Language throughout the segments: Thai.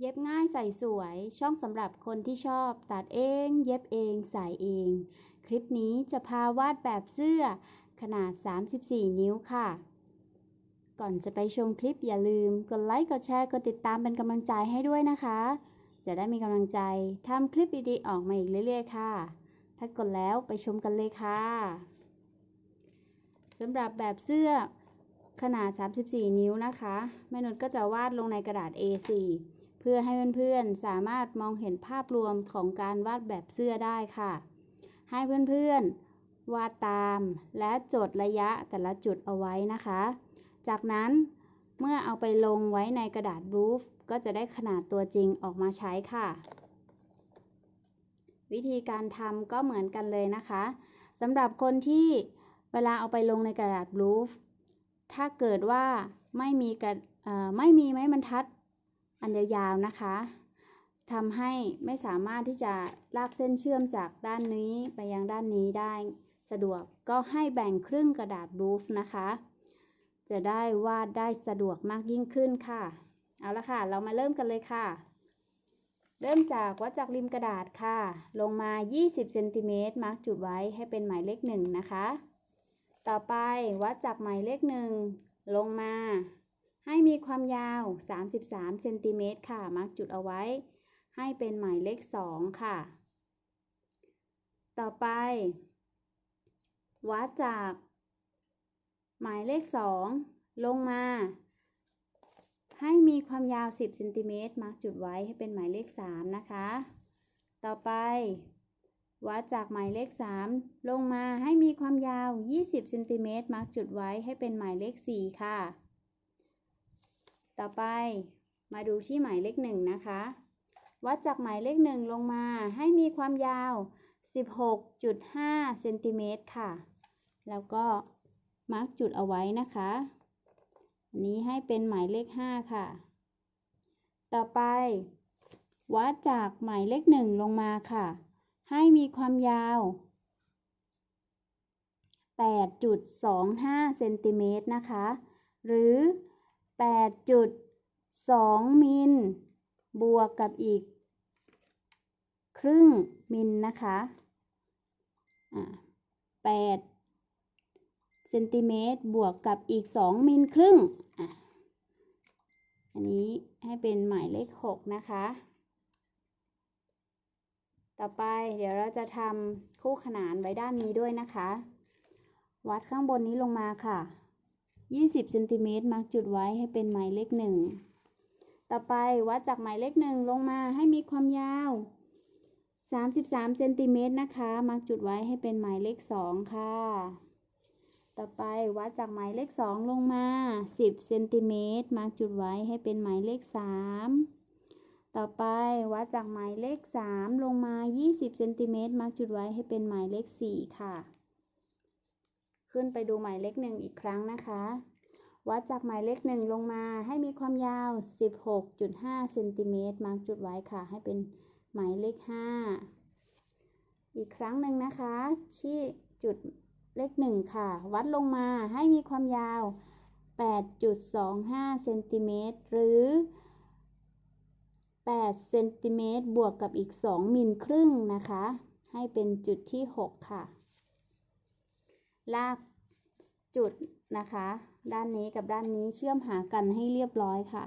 เย็บง่ายใส่สวยช่องสำหรับคนที่ชอบ ตัดเอง เย็บเองใส่เอง คลิปนี้จะพาวาดแบบเสื้อขนาด 34 นิ้วค่ะ ก่อนจะไปชมคลิปอย่าลืม กดไลค์ กดแชร์ กดติดตามเป็นกำลังใจให้ด้วยนะคะ จะได้มีกำลังใจทำคลิปดีๆออกมาอีกเรื่อยๆค่ะ ถ้ากดแล้วไปชมกันเลยค่ะสำหรับแบบเสื้อขนาด 34 นิ้วนะคะ แม่นุชก็จะวาดลงในกระดาษ A4 เพื่อให้เพื่อนๆ สามารถมองเห็นภาพรวมของการวาดแบบเสื้อได้ค่ะ ให้เพื่อนๆ วาดตามและจดระยะแต่ละจุดเอาไว้นะคะ จากนั้นเมื่อเอาไปลงไว้ในกระดาษบลูฟก็จะได้ขนาดตัวจริงออกมาใช้ค่ะ วิธีการทำก็เหมือนกันเลยนะคะสำหรับคนที่เวลาเอาไปลงในกระดาษบลูฟถ้าเกิดว่าไม่มีกระไม่มีไม้บรรทัด อันยาวๆนะคะทำให้ไม่สามารถที่จะลากเส้นเชื่อมจากด้านนี้ไปยังด้านนี้ได้สะดวกก็ให้แบ่งครึ่งกระดาษบลูฟนะคะ จะได้วาดได้สะดวกมากยิ่งขึ้นค่ะ เอาละค่ะ เรามาเริ่มกันเลยค่ะ เริ่มจากวัดจากริมกระดาษค่ะ ลงมา 20เซนติเมตรมาร์กจุดไว้ให้เป็นหมายเลขหนึ่งนะคะ ต่อไปวัดจากหมายเลขหนึ่งลงมา ให้มีความยาว 33เซนติเมตรค่ะ มาร์กจุดเอาไว้ ให้เป็นหมายเลข 2 ค่ะ ต่อไป วัดจาก หมายเลข 2 ลงมา ให้มีความยาว 10เซนติเมตรมาร์กจุดไว้ให้เป็นหมายเลข 3 นะคะ ต่อไปวัดจากหมายเลข 3 ลงมาให้มีความยาว 20เซนติเมตรมาร์กจุดไว้ให้เป็นหมายเลข 4 ค่ะ ต่อไปมาดูที่หมายเลข1นะคะ วัดจากหมายเลข1ลงมาให้มีความยาว 16.5เซนติเมตรค่ะ แล้วก็มาร์กจุดเอาไว้นะคะอันนี้ให้เป็นหมายเลข 5 ค่ะ ต่อไป วัดจากหมายเลข1ลงมาค่ะ ให้มีความยาว 8.25เซนติเมตรนะคะ หรือ 8.2มิล บวกกับอีก ครึ่งมิลนะคะ8เซนติเมตรบวกกับอีก 2มิลครึ่งออันนี้ให้เป็นหมายเลข 6 นะคะ ต่อไปเดี๋ยวเราจะทำคู่ขนานไว้ด้านนี้ด้วยนะคะ วัดข้างบนนี้ลงมาค่ะ 20เซนติเมตรมาร์กจุดไว้ให้เป็นหมายเลข1ต่อไปวัดจากหมายเลข1ลงมาให้มีความยาว 33เซนติเมตรนะคะมาร์กจุดไว้ให้เป็นหมายเลข2ค่ะ ต่อไปวัดจากหมายเลข2ลงมา 10เซนติเมตรมาร์กจุดไว้ให้เป็นหมายเลข3ต่อไปวัดจากหมายเลข3ลงมา 20เซนติเมตรมาร์กจุดไว้ให้เป็นหมายเลข4ค่ะ ขึ้นไปดูหมายเลข1อีกครั้งนะคะ วัดจากหมายเลข1ลงมาให้มีความยาว 16.5เซนติเมตรมาร์กจุดไว้ค่ะ ให้เป็นหมายเลข 5 อีกครั้งหนึ่งนะคะ ที่จุดเลข1ค่ะ วัดลงมาให้มีความยาว 8.25เซนติเมตรหรือ8เซนติเมตรบวกกับอีก 2มิลครึ่งนะคะ ให้เป็นจุดที่ 6 ค่ะ ลากจุดนะคะ ด้านนี้กับด้านนี้เชื่อมหากันให้เรียบร้อยค่ะ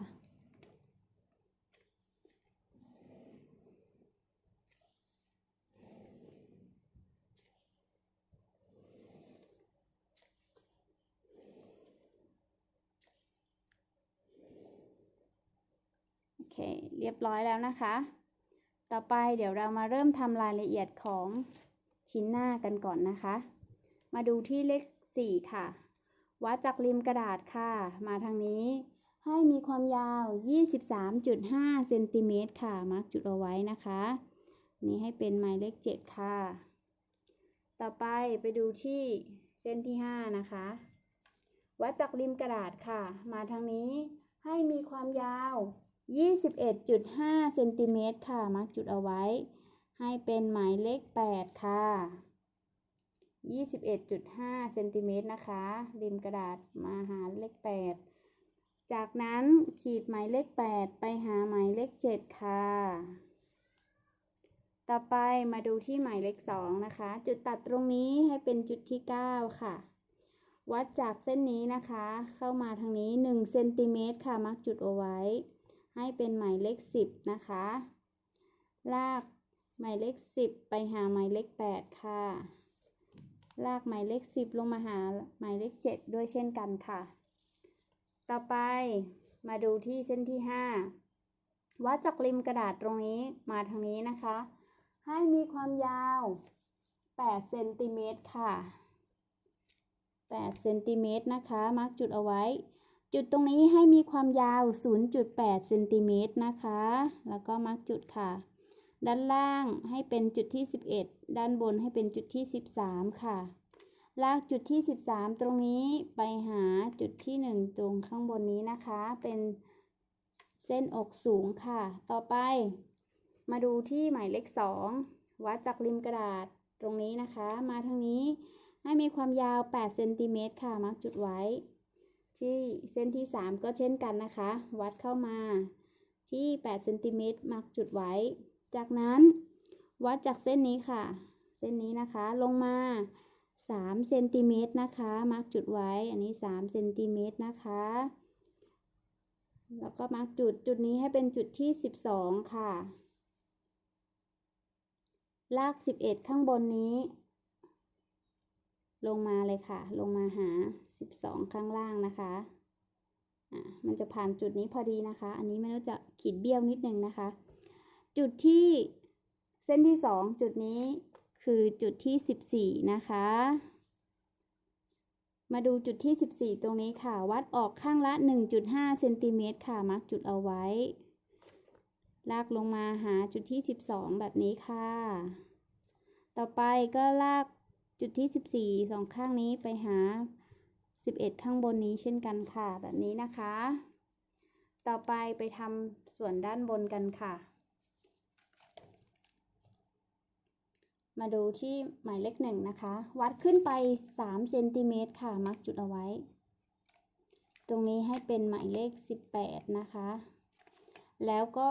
โอเค เรียบร้อยแล้วนะคะ ต่อไปเดี๋ยวเรามาเริ่มทำรายละเอียดของชิ้นหน้ากันก่อนนะคะ มาดูที่เลข 4 ค่ะ วัดจากริมกระดาษค่ะ มาทางนี้ ให้มีความยาว 23.5เซนติเมตรค่ะ มาร์กจุดเอาไว้นะคะ นี้ให้เป็นหมายเลข 7 ค่ะ ต่อไปไปดูที่เส้นที่ 5 นะคะ วัดจากริมกระดาษค่ะ มาทางนี้ ให้มีความยาว 21.5เซนติเมตรค่ะ มาร์กจุดเอาไว้ ให้เป็นหมายเลข 8 ค่ะ 21.5เซนติเมตรนะคะ ริมกระดาษมาหาเลข 8 จากนั้นขีดหมายเลข 8 ไปหาหมายเลข 7 ค่ะ ต่อไปมาดูที่หมายเลข 2 นะคะ จุดตัดตรงนี้ให้เป็นจุดที่ 9 ค่ะ วัดจากเส้นนี้นะคะ เข้ามาทางนี้1เซนติเมตรค่ะ มักจุดเอาไว้ ให้เป็นหมายเลข 10 นะคะ ลากหมายเลข 10 ไปหาหมายเลข 8 ค่ะ ลากหมายเลข 10 ลงมาหาหมายเลข 7 ด้วยเช่นกันค่ะ ต่อไปมาดูที่เส้นที่ 5 วัดจากริมกระดาษตรงนี้มาทางนี้นะคะ ให้มีความยาว8เซนติเมตรค่ะ8เซนติเมตรนะคะ มาร์กจุดเอาไว้ จุดตรงนี้ให้มีความยาว 0.8เซนติเมตรนะคะ แล้วก็มาร์กจุดค่ะ ด้านล่างให้เป็นจุดที่ 11 ด้านบนให้เป็นจุดที่ 13 ค่ะ ลากจุดที่ 13 ตรงนี้ไปหาจุดที่ 1 ตรงข้างบนนี้นะคะ เป็นเส้นอกสูงค่ะ ต่อไป มาดูที่หมายเลข 2 วัดจากริมกระดาษตรงนี้นะคะ มาทางนี้ให้มีความยาว 8 เซนติเมตรค่ะ มาร์กจุดไว้ ที่เส้นที่ 3 ก็เช่นกันนะคะ วัดเข้ามาที่ 8 เซนติเมตรมาร์กจุดไว้ จากนั้นวัดจากเส้นนี้ค่ะ เส้นนี้นะคะลงมา3เซนติเมตรนะคะ มาร์กจุดไว้ อันนี้3เซนติเมตรนะคะ แล้วก็มาร์กจุด จุดนี้ให้เป็นจุดที่ 12 ค่ะ ลาก 11 ข้างบนนี้ ลงมาเลยค่ะ ลงมาหา 12 ข้างล่างนะคะ อะ มันจะผ่านจุดนี้พอดีนะคะ อันนี้มันก็จะขีดเบี้ยวนิดนึงนะคะ จุดที่เส้นที่ 2 จุดนี้คือจุดที่ 14 นะคะ มาดูจุดที่ 14 ตรงนี้ค่ะ วัดออกข้างละ 1.5เซนติเมตรค่ะ มาร์กจุดเอาไว้ ลากลงมาหาจุดที่ 12 แบบนี้ค่ะ ต่อไปก็ลากจุดที่ 14 สองข้างนี้ไปหา 11 ข้างบนนี้เช่นกันค่ะ แบบนี้นะคะ ต่อไปไปทำส่วนด้านบนกันค่ะ มาดูที่หมายเลขหนึ่งนะคะ วัดขึ้นไป 3 เซนติเมตรค่ะ มักจุดเอาไว้ ตรงนี้ให้เป็นหมายเลข 18 นะคะ แล้วก็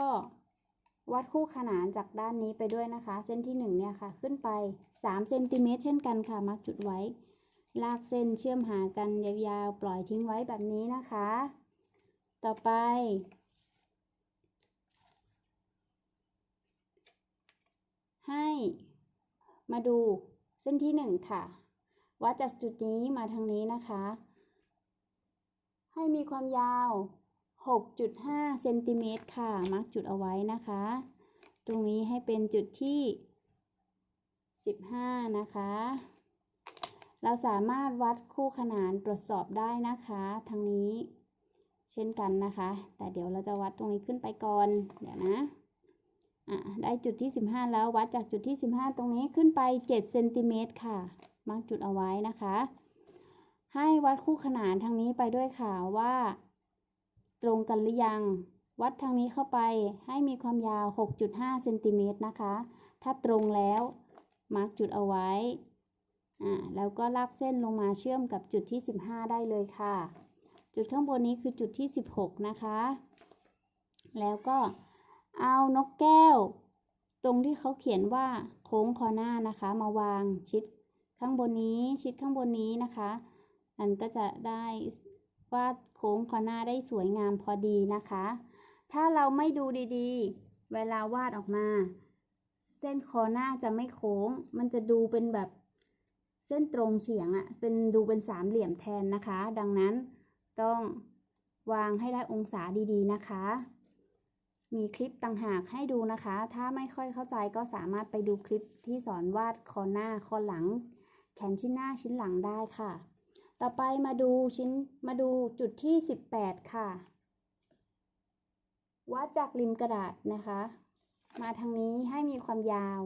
วัดคู่ขนานจากด้านนี้ไปด้วยนะคะ เส้นที่1เนี่ยค่ะ ขึ้นไป 3 เซนติเมตรเช่นกันค่ะ มักจุดไว้ ลากเส้นเชื่อมหากันยาวๆ ปล่อยทิ้งไว้แบบนี้นะคะ ต่อไปให้ มาดูเส้นที่ 1 ค่ะ วัดจากจุดนี้มาทางนี้นะคะ ให้มีความยาว 6.5 เซนติเมตรค่ะ มาร์กจุดเอาไว้นะคะ ตรงนี้ให้เป็นจุดที่ 15 นะคะ เราสามารถวัดคู่ขนานตรวจสอบได้นะคะทางนี้ เช่นกันนะคะ แต่เดี๋ยวเราจะวัดตรงนี้ขึ้นไปก่อน เดี๋ยวนะอะ ได้จุดที่ 15 แล้ววัดจากจุดที่ 15 ตรงนี้ขึ้นไป7เซนติเมตรค่ะ มาร์กจุดเอาไว้นะคะ ให้วัดคู่ขนานทางนี้ไปด้วยค่ะว่า ตรงกันหรือยัง วัดทางนี้เข้าไปให้มีความยาว 6.5เซนติเมตรนะคะ ถ้าตรงแล้วมาร์กจุดเอาไว้อ่าแล้วก็ลากเส้นลงมาเชื่อมกับจุดที่ 15 ได้เลยค่ะ จุดข้างบนนี้คือจุดที่ 16 นะคะ แล้วก็ เอานกแก้ว ตรงที่เขาเขียนว่าโค้งคอหน้านะคะ มาวางชิดข้างบนนี้ชิดข้างบนนี้นะคะมันก็จะได้วาดโค้งคอหน้าได้สวยงามพอดีนะคะ ถ้าเราไม่ดูดีๆ เวลาวาดออกมา เส้นคอหน้าจะไม่โค้ง มันจะดูเป็นแบบเส้นตรงเฉียงอะ่ะเป็นดูเป็นสามเหลี่ยมแทนนะคะ ดังนั้นต้องวางให้ได้องศาดีๆนะคะ มีคลิปต่างหากให้ดูนะคะ ถ้าไม่ค่อยเข้าใจก็สามารถไปดูคลิปที่สอนวาดคอหน้าคอหลัง แขนชิ้นหน้าชิ้นหลังได้ค่ะ ต่อไปมาดูชิ้นมาดูจุดที่ 18 ค่ะ วัดจากริมกระดาษนะคะ มาทางนี้ให้มีความยาว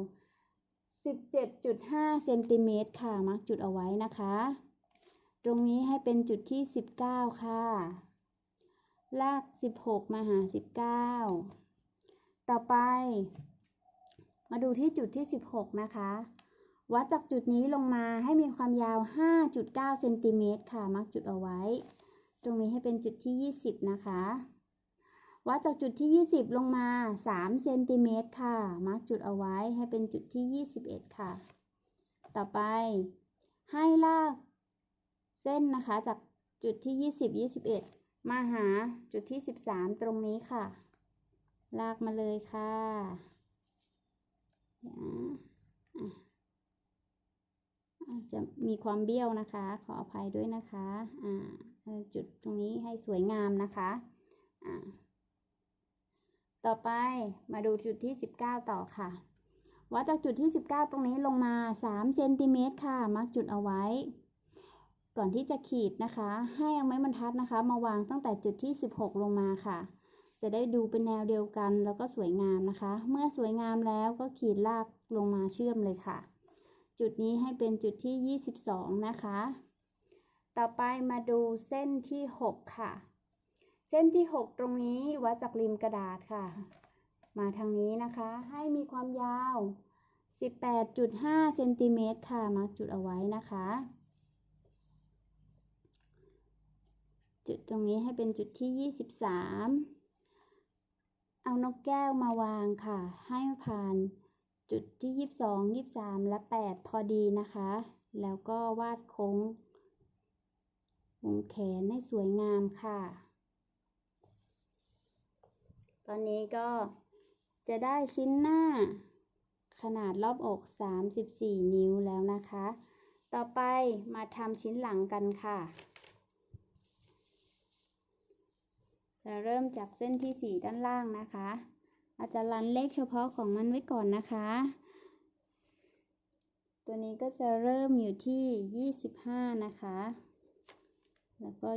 17.5เซนติเมตรค่ะ มาร์กจุดเอาไว้นะคะ ตรงนี้ให้เป็นจุดที่ 19 ค่ะ ลาก 16 มาหา 19 ต่อไป มาดูที่จุดที่ 16 นะคะ วัดจากจุดนี้ลงมาให้มีความยาว 5.9 เซนติเมตรค่ะมาร์กจุดเอาไว้ ตรงนี้ให้เป็นจุดที่ 20 นะคะ วัดจากจุดที่ 20 ลงมา 3 เซนติเมตรค่ะมาร์กจุดเอาไว้ให้เป็นจุดที่ 21 ค่ะ ต่อไป ให้ลากเส้นนะคะจากจุดที่ 20 21 มาหาจุดที่ 13 ตรงนี้ค่ะ ลากมาเลยค่ะจะมีความเบี้ยวนะคะ ขออภัยด้วยนะคะจุดตรงนี้ให้สวยงามนะคะต่อไปมาดูจุดที่ 19 ต่อค่ะวัดจากจุดที่ 19 ตรงนี้ลงมา3เซนติเมตรค่ะ มาร์กจุดเอาไว้ ก่อนที่จะขีดนะคะ ให้เอาไม้บรรทัดนะคะ มาวางตั้งแต่จุดที่ 16 ลงมาค่ะ จะได้ดูเป็นแนวเดียวกันแล้วก็สวยงามนะคะ เมื่อสวยงามแล้วก็ขีดลากลงมาเชื่อมเลยค่ะ จุดนี้ให้เป็นจุดที่ 22 นะคะ ต่อไปมาดูเส้นที่ 6 ค่ะ เส้นที่ 6 ตรงนี้วัดจากริมกระดาษค่ะ มาทางนี้นะคะ ให้มีความยาว 18.5 เซนติเมตรค่ะ มาร์กจุดเอาไว้นะคะ จุดตรงนี้ให้เป็นจุดที่ 23 เอานกแก้วมาวางค่ะ ให้ผ่านจุดที่ 22 23 และ 8 พอดีนะคะ แล้วก็วาดโค้งวงแขนให้สวยงามค่ะ ตอนนี้ก็จะได้ชิ้นหน้าขนาดรอบอก 34 นิ้วแล้วนะคะ ต่อไปมาทำชิ้นหลังกันค่ะ เราเริ่มจากเส้นที่ 4 ด้านล่างนะคะ อาจจะรันเลขเฉพาะของมันไว้ก่อนนะคะ ตัวนี้ก็จะเริ่มอยู่ที่ 25 นะคะ แล้วก็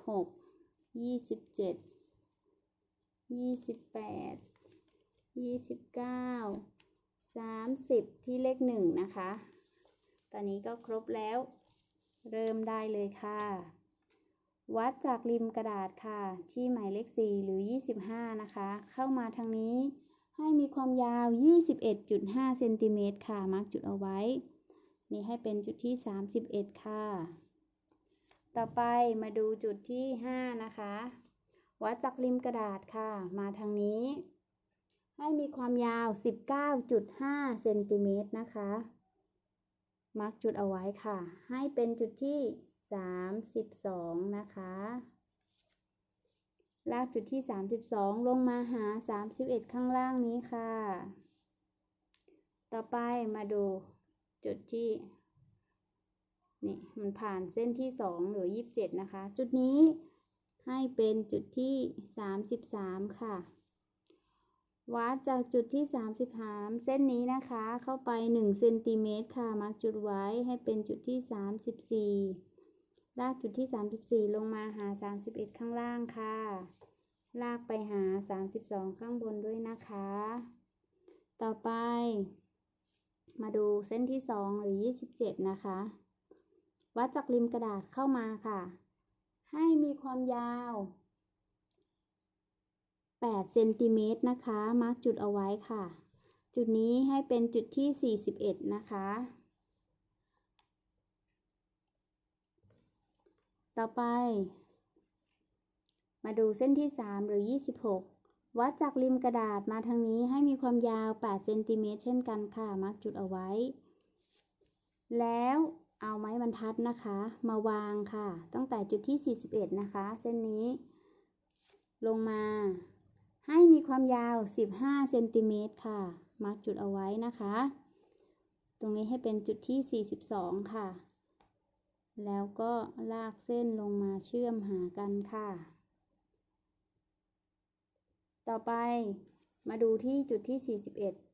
26 27 28 29 30 ที่เลข 1 นะคะ ตอนนี้ก็ครบแล้ว เริ่มได้เลยค่ะ วัดจากริมกระดาษค่ะ ที่หมายเลข 4 หรือ 25 นะคะ เข้ามาทางนี้ให้มีความยาว 21.5 เซนติเมตรค่ะ มาร์กจุดเอาไว้ นี่ให้เป็นจุดที่ 31 ค่ะ ต่อไปมาดูจุดที่ 5 นะคะ วัดจากริมกระดาษค่ะ มาทางนี้ ให้มีความยาว 19.5 เซนติเมตรนะคะ มาร์กจุดเอาไว้ค่ะ ให้เป็นจุดที่ 32 นะคะ ลากจุดที่ 32 ลงมาหา 31 ข้างล่างนี้ค่ะ ต่อไปมาดูจุดที่นี่มันผ่านเส้นที่ 2 หรือ 27 นะคะ จุดนี้ให้เป็นจุดที่ 33 ค่ะ วัดจากจุดที่ 33 เส้นนี้นะคะ เข้าไป1เซนติเมตรค่ะมาร์กจุดไว้ให้เป็นจุดที่ 34 ลากจุดที่ 34 ลงมาหา 31 ข้างล่างค่ะ ลากไปหา 32 ข้างบนด้วยนะคะ ต่อไป มาดูเส้นที่ 2 หรือ 27 นะคะ วัดจากริมกระดาษเข้ามาค่ะ ให้มีความยาว 8เซนติเมตรนะคะ มาร์กจุดเอาไว้ค่ะ จุดนี้ให้เป็นจุดที่ 41 นะคะ ต่อไป มาดูเส้นที่ 3 หรือ 26 วัดจากริมกระดาษมาทางนี้ให้มีความยาว8เซนติเมตรเช่นกันค่ะ มาร์กจุดเอาไว้ แล้วเอาไม้บรรทัดนะคะ มาวางค่ะ ตั้งแต่จุดที่ 41 นะคะ เส้นนี้ ลงมา ให้มีความยาว 15 เซนติเมตรค่ะ มาร์กจุดเอาไว้นะคะ ตรงนี้ให้เป็นจุดที่ 42 ค่ะ แล้วก็ลากเส้นลงมาเชื่อมหากันค่ะ ต่อไปมาดูที่จุดที่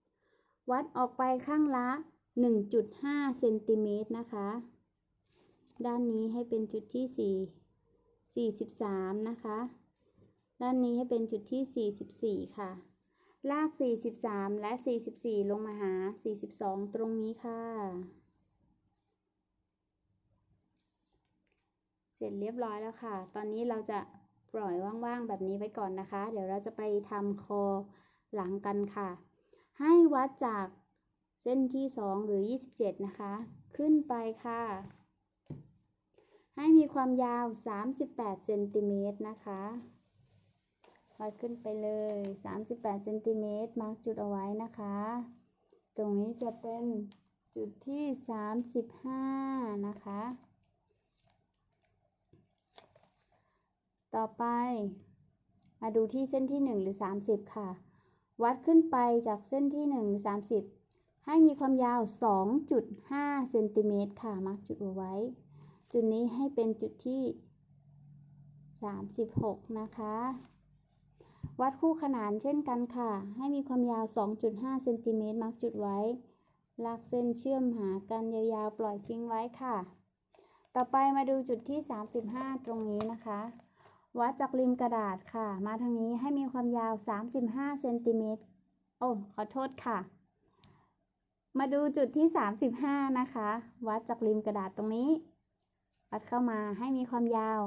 41 วัดออกไปข้างละ 1.5 เซนติเมตรนะคะ ด้านนี้ให้เป็นจุดที่ 4 43 นะคะ ด้านนี้ให้เป็นจุดที่ 44 ค่ะ ลาก 43 และ 44 ลงมาหา 42 ตรงนี้ค่ะ เสร็จเรียบร้อยแล้วค่ะ ตอนนี้เราจะปล่อยว่างๆ แบบนี้ไว้ก่อนนะคะ เดี๋ยวเราจะไปทำคอหลังกันค่ะ ให้วัดจากเส้นที่ 2 หรือ 27 นะคะ ขึ้นไปค่ะ ให้มีความยาว 38 เซนติเมตรนะคะ วัดขึ้นไปเลย 38เซนติเมตรมาร์กจุดเอาไว้นะคะ ตรงนี้จะเป็นจุดที่ 35 นะคะ ต่อไป มาดูที่เส้นที่ 1 หรือ 30 ค่ะ วัดขึ้นไปจากเส้นที่1หรือ30 ให้มีความยาว 2.5เซนติเมตรค่ะมาร์กจุดเอาไว้ จุดนี้ให้เป็นจุดที่ 36 นะคะ วัดคู่ขนานเช่นกันค่ะ ให้มีความยาว 2.5 เซนติเมตรมาร์กจุดไว้ ลากเส้นเชื่อมหากันยาวๆ ปล่อยทิ้งไว้ค่ะ ต่อไปมาดูจุดที่ 35 ตรงนี้นะคะ วัดจากริมกระดาษค่ะ มาทางนี้ให้มีความยาว 35 เซนติเมตร โอ้ ขอโทษค่ะ มาดูจุดที่ 35 นะคะ วัดจากริมกระดาษตรงนี้ วัดเข้ามาให้มีความยาว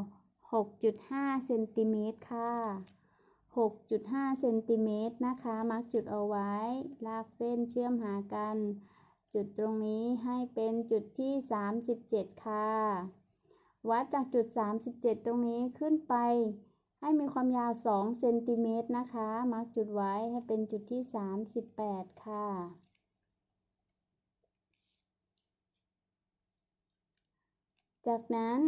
6.5 เซนติเมตรค่ะ 6.5เซนติเมตรนะคะ มาร์กจุดเอาไว้ ลากเส้นเชื่อมหากัน จุดตรงนี้ให้เป็นจุดที่ 37 ค่ะ วัดจากจุด 37 ตรงนี้ขึ้นไป ให้มีความยาว 2 เซนติเมตรนะคะ มาร์กจุดไว้ให้เป็นจุดที่ 38 ค่ะจากนั้น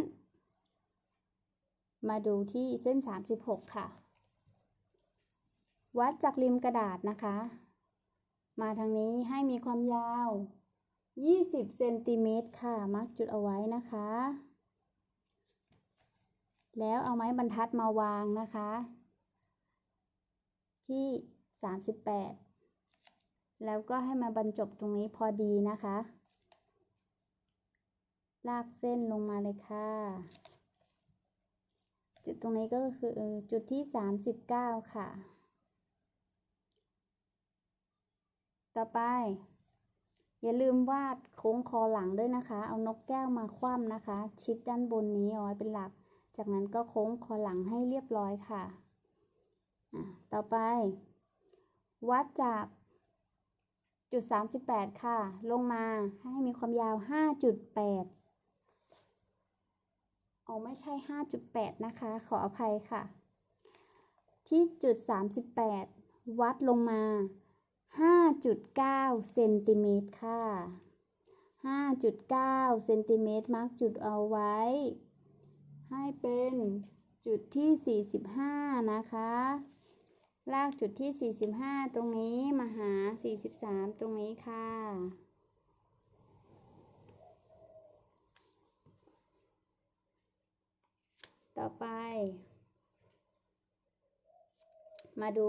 มาดูที่เส้น 36 ค่ะ วัดจากริมกระดาษนะคะ มาทางนี้ให้มีความยาว 20เซนติเมตรค่ะ มาร์กจุดเอาไว้นะคะ แล้วเอาไม้บรรทัดมาวางนะคะ ที่ 38 แล้วก็ให้มาบรรจบตรงนี้พอดีนะคะ ลากเส้นลงมาเลยค่ะ จุดตรงนี้ก็คือจุดที่ 39 ค่ะ ต่อไป อย่าลืมวาดโค้งคอหลังด้วยนะคะ เอานกแก้วมาคว่ำนะคะ ชิดด้านบนนี้เอาไว้เป็นหลัก จากนั้นก็โค้งคอหลังให้เรียบร้อยค่ะ ต่อไป วัดจากจุด38 ค่ะ ลงมาให้มีความยาว 5.8อ๋อไม่ใช่ 5.8 นะคะ ขออภัยค่ะ ที่จุด 38 วัดลงมา 5.9เซนติเมตรค่ะ 5.9เซนติเมตรมาร์กจุดเอาไว้ ให้เป็นจุดที่ 45 นะคะ ลากจุดที่ 45 ตรงนี้มาหา 43 ตรงนี้ค่ะ ต่อไป มาดู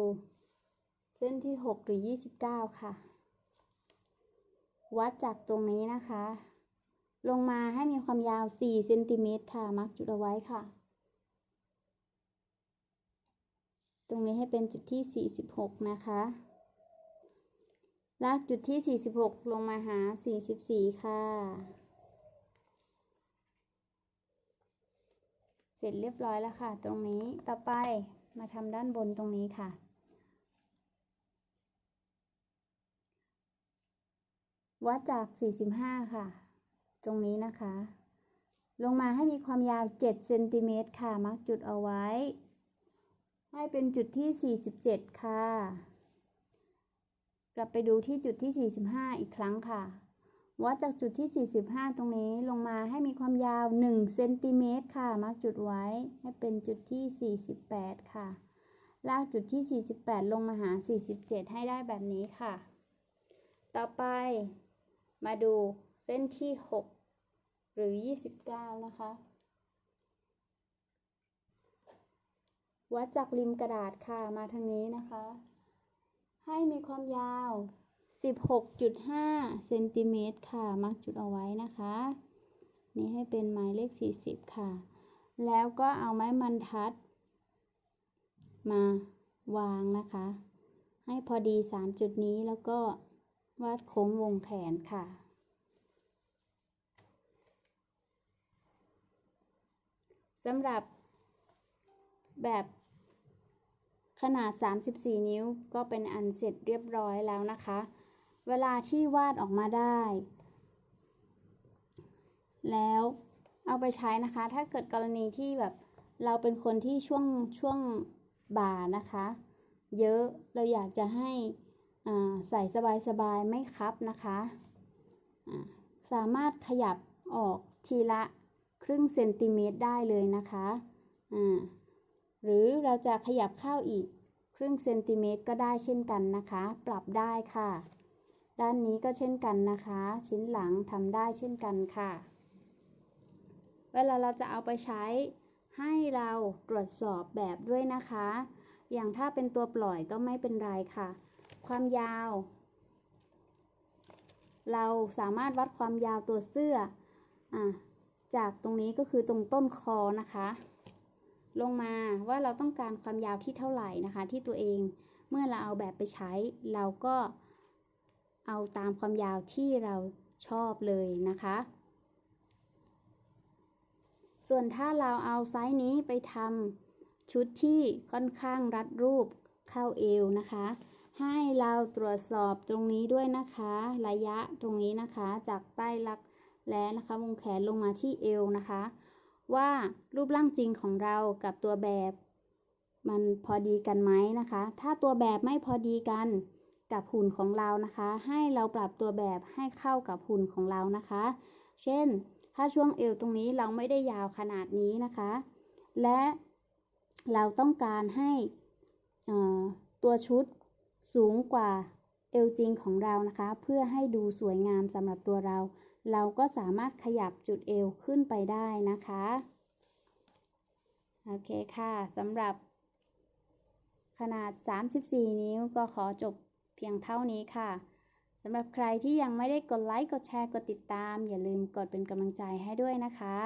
เส้นที่ 6 หรือ 29 ค่ะ วัดจากตรงนี้นะคะ ลงมาให้มีความยาว 4 เซนติเมตรค่ะ มาร์กจุดเอาไว้ค่ะ ตรงนี้ให้เป็นจุดที่ 46 นะคะ ลากจุดที่ 46 ลงมาหา 44 ค่ะ เสร็จเรียบร้อยแล้วค่ะ ตรงนี้ ต่อไปมาทำด้านบนตรงนี้ค่ะ วัดจาก 45 ค่ะ ตรงนี้นะคะ ลงมาให้มีความยาว 7 เซนติเมตรค่ะ มาร์กจุดเอาไว้ ให้เป็นจุดที่ 47 ค่ะ กลับไปดูที่จุดที่ 45 อีกครั้งค่ะ วัดจากจุดที่ 45 ตรงนี้ลงมาให้มีความยาว 1 เซนติเมตรค่ะ มาร์กจุดไว้ ให้เป็นจุดที่ 48 ค่ะ ลากจุดที่ 48 ลงมาหา 47 ให้ได้แบบนี้ค่ะต่อไป มาดูเส้นที่ 6 หรือ 29 นะคะ วัดจากริมกระดาษค่ะมาทางนี้นะคะ ให้มีความยาว 16.5 เซนติเมตรค่ะ มาร์กจุดเอาไว้นะคะ นี่ให้เป็นหมายเลข 40 ค่ะ แล้วก็เอาไม้บรรทัด มาวางนะคะ ให้พอดี 3 จุดนี้แล้วก็ วาดโค้งวงแขนค่ะ สำหรับแบบขนาด 34 นิ้วก็เป็นอันเสร็จเรียบร้อยแล้วนะคะ เวลาที่วาดออกมาได้ แล้วเอาไปใช้นะคะ ถ้าเกิดกรณีที่แบบเราเป็นคนที่ช่วงช่วงบ่านะคะ เยอะเราอยากจะให้ ใส่สบายๆไม่คับนะคะสามารถขยับออกทีละครึ่งเซนติเมตรได้เลยนะคะหรือเราจะขยับเข้าอีกครึ่งเซนติเมตรก็ได้เช่นกันนะคะ ปรับได้ค่ะ ด้านนี้ก็เช่นกันนะคะ ชิ้นหลังทำได้เช่นกันค่ะ เวลาเราจะเอาไปใช้ให้เราตรวจสอบแบบด้วยนะคะ อย่างถ้าเป็นตัวปล่อยก็ไม่เป็นไรค่ะ ความยาว เราสามารถวัดความยาวตัวเสื้ออจากตรงนี้ก็คือตรงต้นคอนะคะ ลงมาว่าเราต้องการความยาวที่เท่าไหร่นะคะ ที่ตัวเองเมื่อเราเอาแบบไปใช้ เราก็เอาตามความยาวที่เราชอบเลยนะคะ ส่วนถ้าเราเอาไซส์นี้ไปทำชุดที่ค่อนข้างรัดรูปเข้าเอวนะคะ ให้เราตรวจสอบตรงนี้ด้วยนะคะ ระยะตรงนี้นะคะ จากใต้รักและนะคะ วงแขนลงมาที่เอวนะคะ ว่ารูปร่างจริงของเรากับตัวแบบ มันพอดีกันไหมนะคะ ถ้าตัวแบบไม่พอดีกันกับหุ่นของเรานะคะ ให้เราปรับตัวแบบให้เข้ากับหุ่นของเรานะคะ เช่น ถ้าช่วงเอวตรงนี้เราไม่ได้ยาวขนาดนี้นะคะ และเราต้องการให้ตัวชุด สูงกว่าเอวจริงของเรานะคะ เพื่อให้ดูสวยงามสำหรับตัวเรา เราก็สามารถขยับจุดเอวขึ้นไปได้นะคะโอเคค่ะสำหรับ ขนาด 34 นิ้วก็ขอจบเพียงเท่านี้ค่ะสำหรับใครที่ยังไม่ได้กดไลค์ กดแชร์ กดติดตาม อย่าลืมกดเป็นกำลังใจให้ด้วยนะคะ